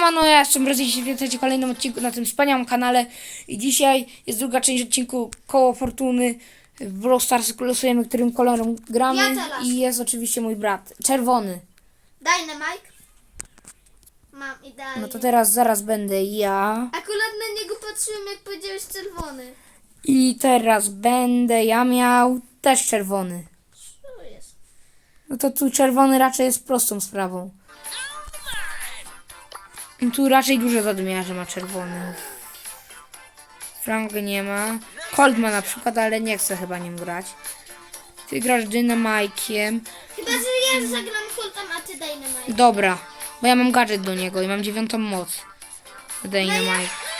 Mano, ja jestem Brazylijczyk, witajcie w kolejnym odcinku na tym wspaniałym kanale i dzisiaj jest druga część odcinku Koło Fortuny w Brawl Stars, losujemy którym kolorem gramy Ja teraz. i jest oczywiście mój brat, czerwony. Dynamite. Mam idealnie. No to teraz zaraz będę ja Akurat na niego patrzyłem, jak powiedziałeś czerwony. i teraz będę ja miał też czerwony. Co jest? No to tu czerwony raczej jest prostą sprawą. Tu raczej dużo zadumia, że ma czerwony. Frank nie ma. Colt ma na przykład, ale nie chce chyba nim grać. Ty grasz Dynamajkiem. Chyba, że ja zagram Coltem, a ty Dynamite. Dobra, bo ja mam gadżet do niego i mam dziewiątą moc. Dynamite.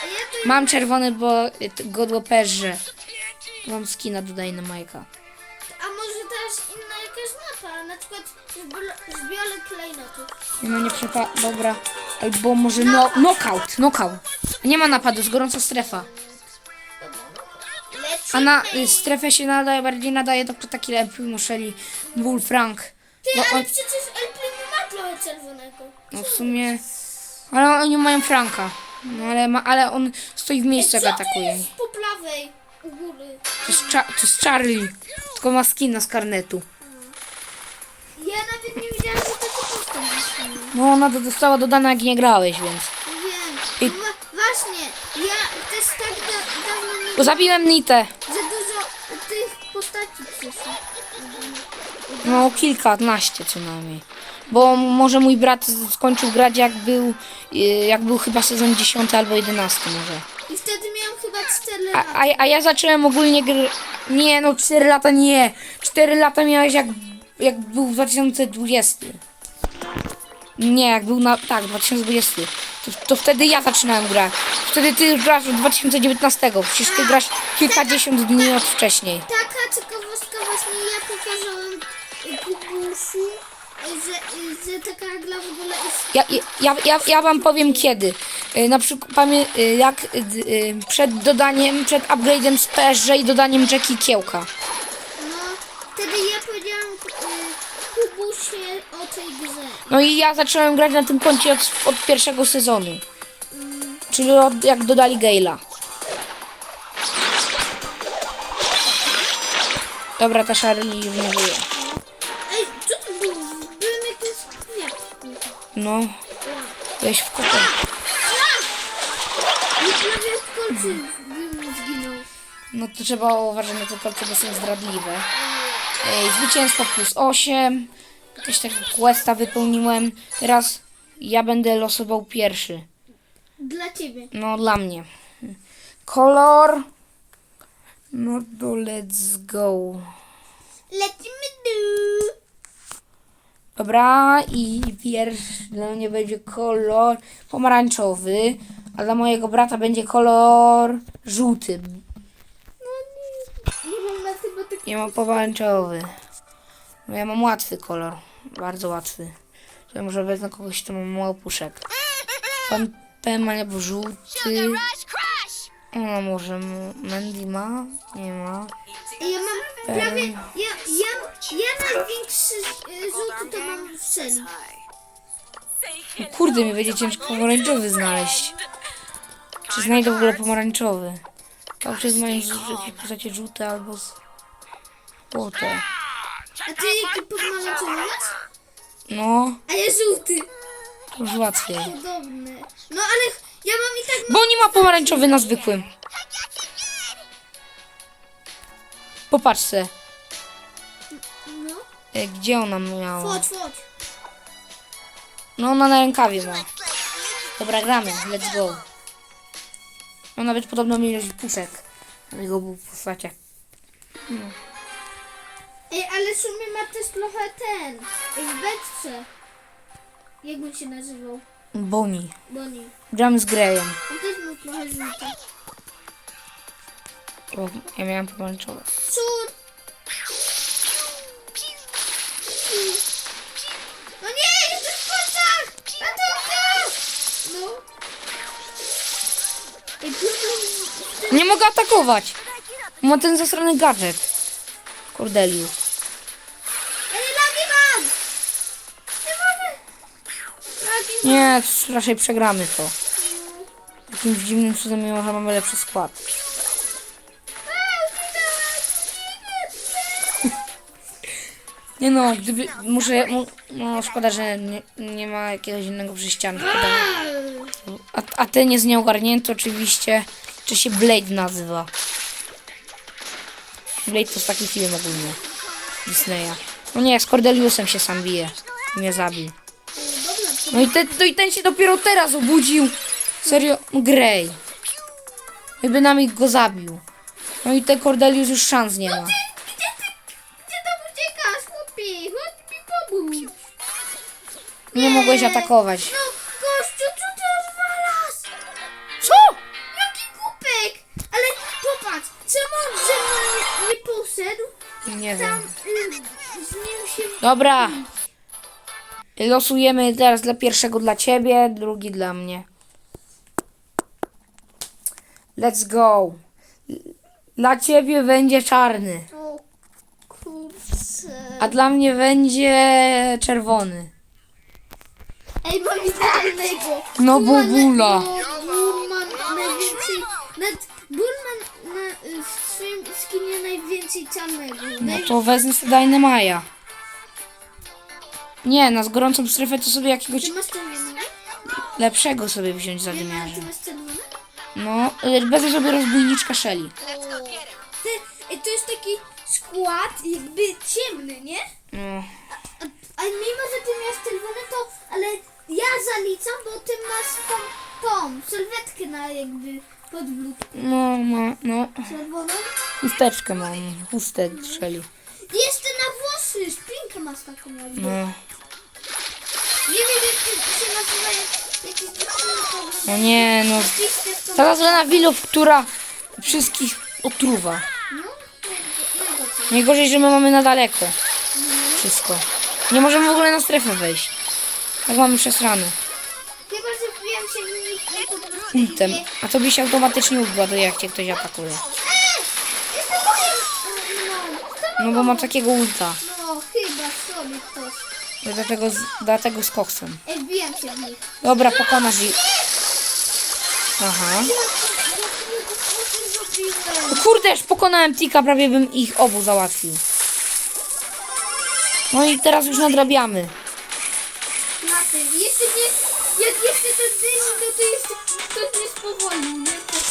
A ja tu... Mam czerwony, bo y, godło perze. Mam skina do Dynamajka. A może teraz inna jakaś mapa? Na przykład zbio- zbiorę klejnotów. Ma nie przepa... Dobra. Albo może no... Knockout, knockout. Nie ma napadu, jest gorąca strefa. A na y, strefę się nadaje, bardziej nadaje do taki lepiej muszeli Bull Frank. Ty, Bo ale on, przecież El Primo ma trochę czerwonego. no w sumie... Ale oni mają Franka. No ale, ma, ale on stoi w miejscu jak Co to atakuje. jest po prawej u góry? To jest, to jest Charlie. Tylko ma skina z karnetu. Ja nawet nie wiedziałam, że taki postęp jest. No ona to została dodana jak nie grałeś, więc... Wiem. I- No, właśnie, ja też tak da, dawno nie Bo zabiłem Nitę. za dużo tych postaci przyszło. No kilkanaście co najmniej. Bo może mój brat z- skończył grać jak był, y, jak był chyba sezon 10 albo 11 może. I wtedy miałam chyba 4 A, lata. a, a ja zacząłem ogólnie gr... Nie no 4 lata nie. 4 lata miałeś jak, jak był w 2020. Nie, jak był na... Tak, 2020. To, to wtedy ja zaczynałem grać. Wtedy ty już grasz od 2019. Przecież ty grasz kilkadziesiąt dni od wcześniej. Taka ciekawostka właśnie ja pokazałem Kubusiu, y, że, że taka gra w ogóle jest... Ja, ja, ja, ja wam powiem kiedy. Y, Na przykład pamię, y, jak y, przed dodaniem, przed upgrade'em z PSG i dodaniem Jackie Kiełka. No, wtedy ja powiedziałam y, Kubusie o tej grze. No i ja zacząłem grać na tym koncie od, od pierwszego sezonu. Czyli od, jak dodali Gale'a. Dobra, ta Charlie już nie żyje. Ej, co to było? Byłem kwiatki. No, weź w kotę. I prawie w bym zginął. No to trzeba uważać na te kolce, bo są zdradliwe. Ej, zwycięstwo plus 8. Jakieś takiego questa wypełniłem. Teraz ja będę losował pierwszy. Dla ciebie. No, dla mnie. Kolor. No to let's go. Lecimy du. Dobra, i pierwszy dla mnie będzie kolor pomarańczowy, a dla mojego brata będzie kolor żółty. No nie. Nie mam na chyba tak... Ja mam pomarańczowy. No ja mam łatwy kolor. Bardzo łatwy. To ja może wezmę kogoś, kto ma mało puszek. Pan Pema albo żółty. No może Mandy ma? Nie ma. Ja mam prawie... Ja, ja, ja największy y, żółty to mam w celi. No kurde, mi będzie ciężko pomarańczowy znaleźć. Czy znajdę w ogóle pomarańczowy? Przez moje jakieś postacie żółte albo z... złote. A ty jaki pomarańczowy masz? No, A ja żółty. to już łatwiej. Podobne. No ale ja mam i tak... Bo nie ma pomarańczowy na zwykłym. Popatrz se. No. E, Gdzie ona miała? Chodź, chodź. No ona na rękawie ma. Dobra, gramy. Let's go. No nawet podobno mi ilość puszek. Jego był postaciach. Ej, ale w sumie ma też trochę ten. W beczce. Jak on się nazywał? Boni. Bonnie. Gramy z Greyem. On też był trochę żółty. Bo ja miałem pomarańczowe. Cud! No nie, jest w plecach! Ratunka! No. Ej, problem. Nie mogę atakować. Ma ten zasrany gadżet. Cordelius. Nie raczej przegramy to. Jakimś dziwnym cudem, mimo że mamy lepszy skład. Nie no, gdyby, muszę, mu, no szkoda, że nie, nie ma jakiegoś innego prześcianu. Szkoda. A, a ten jest nieogarnięty oczywiście, czy się Blade nazywa. Blade to jest taki film ogólnie. Disneya. No nie, z Cordeliusem się sam bije. Nie zabił. No i ten, no i ten się dopiero teraz obudził. Serio, Grey. Jakby nami go zabił. No i ten Cordelius już szans nie ma. Pomóż. Nie mogłeś atakować. No, gościu, co ty odwalasz? Co? Jaki kupek? Ale popatrz, czemu on ze mną nie poszedł? Nie Tam wiem. y, z nim się... Dobra. Losujemy teraz dla pierwszego dla ciebie, drugi dla mnie. Let's go. Dla ciebie będzie czarny, a dla mnie będzie czerwony. Ej, mam idealnego. No, bobula. No, Bulman najwięcej... Nad, Bulman na, y, w swoim skinie najwięcej czarnego. No to wezmę sobie Dynamaya. Nie, na gorącą strefę to sobie jakiegoś Ty masz czerwony? lepszego sobie wziąć zadymiarza. ty masz czerwony? No, y, wezmę sobie rozbójniczka Shelly. Ty, ej, to jest taki skład jakby ciemny, nie? No, A, a mimo, że ty miałeś czerwone, to... Ale ja zaliczam, bo ty masz tą, tą sylwetkę na jakby podbród no, no, no. czerwoną. Chusteczkę mam, chustę Shelly. Jeszcze na włosy, szpinkę masz taką jakby. No, Nie wiem, jak to się nazywa, jak- jakieś dziewczyny no nie, no. to... Ta nazwa wilów, która wszystkich otruwa. Najgorzej. Że my mamy na daleko. Wszystko. Nie możemy w ogóle na strefę wejść. Tak mamy przesrane. Chyba, że wbijam się w nich A to by się automatycznie ubładuje, jak cię ktoś atakuje. No bo ma takiego ulta. no, chyba sobie ktoś. Dlatego, z- dlatego z koksem. Ej, wbijam się w nich. Dobra, pokonasz ich. Aha. No kurde, już pokonałem Tika, prawie bym ich obu załatwił. No i teraz już nadrabiamy. Na tym. Jeszcze nie... Jak jeszcze ten dym, to to jeszcze ktoś mnie spowolnił, nie? Przez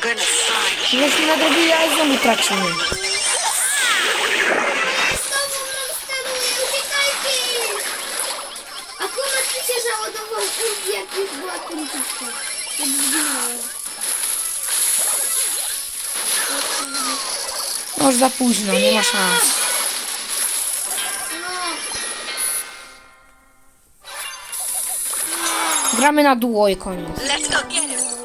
find Żeśmy nadrobili, ale znowu uciekajcie! Akurat mi się załadował ult, jak już była końcówka. Jak zginąłem. No już za późno, nie ma szans. Gramy na duo i koniec. Let's go get him.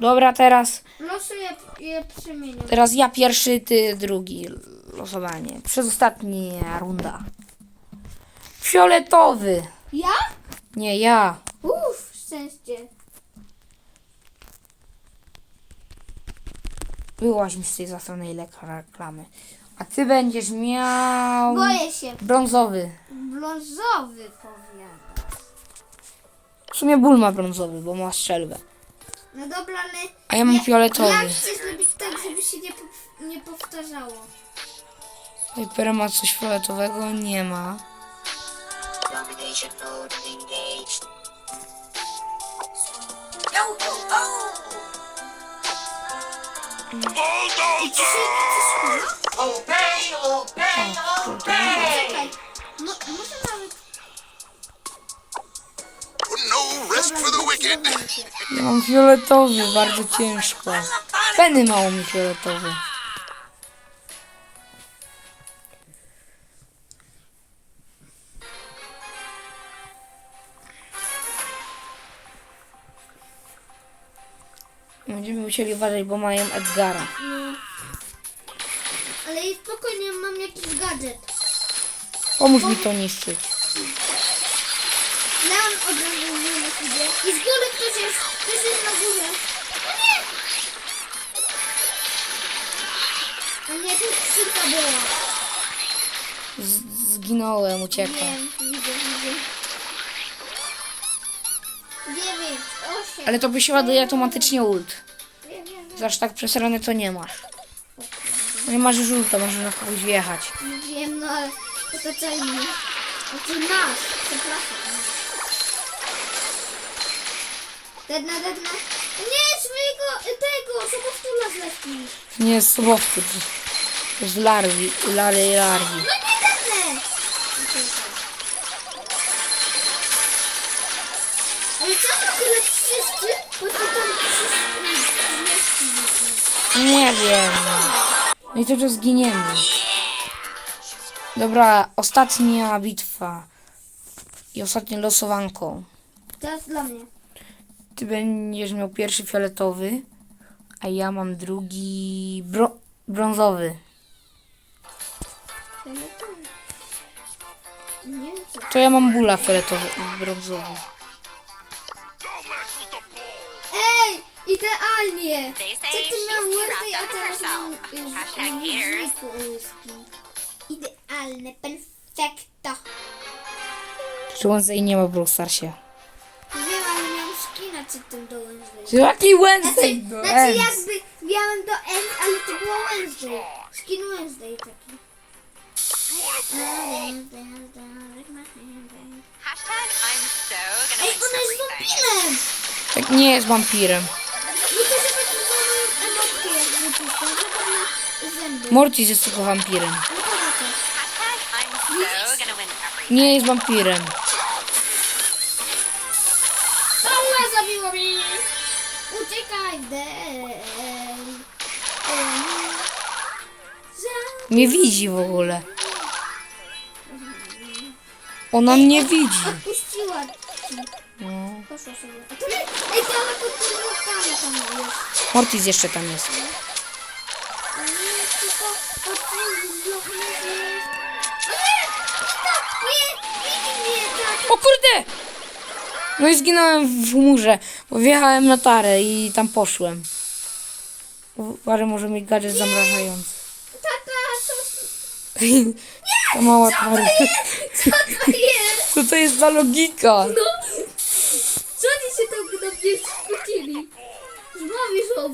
Dobra, teraz, losu je, przemienię. teraz ja pierwszy, ty drugi. Losowanie. Przez ostatnia runda. Fioletowy. Ja? Nie, ja. Uff, szczęście. Byłaś mi z tej zastronej lek- reklamy. A ty będziesz miał... Boję się. Brązowy. Brązowy powiada. W sumie ból ma brązowy, bo ma strzelbę. No dobra, ale... A ja mam ja, fioletowy. Ja chcę zrobić tak, żeby się nie, nie powtarzało. Piper ma coś fioletowego? Nie ma. Yo, oh! Obey, obey, obey! Czekaj. Mo, może Ja mam fioletowy, bardzo ciężko. Penny mało mi fioletowy. Będziemy musieli uważać, bo mają Edgara. Ale i spokojnie, mam jakiś gadżet. Pomóż mi to niszczyć. Od razu idzie. I z góry ktoś jest, ktoś jest na górze. O nie! A nie, tu skrzynka była. Z zginąłem, uciekłem. Wiem, widzę, widzę. Ale to by się ładuje automatycznie ult. Wiem, wiem. Zaż tak przesrane to nie masz. No nie masz już ulta, na kogoś wjechać. Wiem, no ale to to celnie. A ty masz, przepraszam. Dedna, dedna. Nie, swojego, tego, sobowtóra zleci. Nie jest sobowtór. To jest larwi, lary larwi. No nie dednę. Ale co to tyle wszyscy? Po co tam wszyscy? Nie wiem. No i to już zginiemy. Dobra, ostatnia bitwa. I ostatnie losowanko. Teraz dla mnie. Ty będziesz miał pierwszy fioletowy, a ja mam drugi bro brązowy. To ja mam bula fioletowy i brązowy. Ej, idealnie! Co ty miał she's łysy, a teraz on mam. Idealne, perfekto. Czy Wednesday nie ma w Brawl Starsie? Przedtem do Wednesday. Jaki Wednesday? Znaczy, No, znaczy Ends. jakby miałem do End, ale to było Wednesday. Skin Wednesday taki. Hashtag I'm so gonna Ej, ona jest wampirem! Tak nie jest wampirem. No to żeby były emotki na zęby. Mortis jest tylko wampirem. No to na to. Hashtag I'm so gonna win everything. Nie jest wampirem. Nie widzi w ogóle. Ona mnie widzi. Odpuściła ci. No. Poszła sobie. A to nie... Ej, to ona pod podwórkami tam jest. Mortis jeszcze tam jest. A nie, tylko pod tym blokiem jest. O nie! To, nie! Widzi mnie tak! O kurde! No i zginąłem w murze, bo wjechałem na tarę i tam poszłem. Uważaj, może mieć gadżet zamrażający. Tata, co... Ta mała tara. Co to jest? Co to jest za logika? No! Co oni się tam na mnie skrócili? Są... O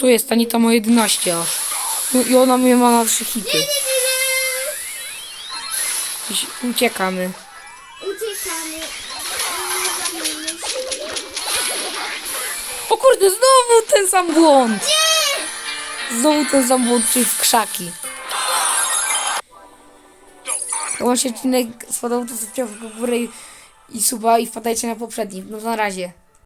Tu jest Anita ma 11 aż. No I ona mnie ma na 3 hity. Uciekamy. Uciekamy. O kurde, znowu ten sam błąd. Nie! Znowu ten sam błąd, czyli w krzaki. Jak wam się odcinek spodobał, to zostawcie w górę i, i suba i wpadajcie na poprzedni. No na razie.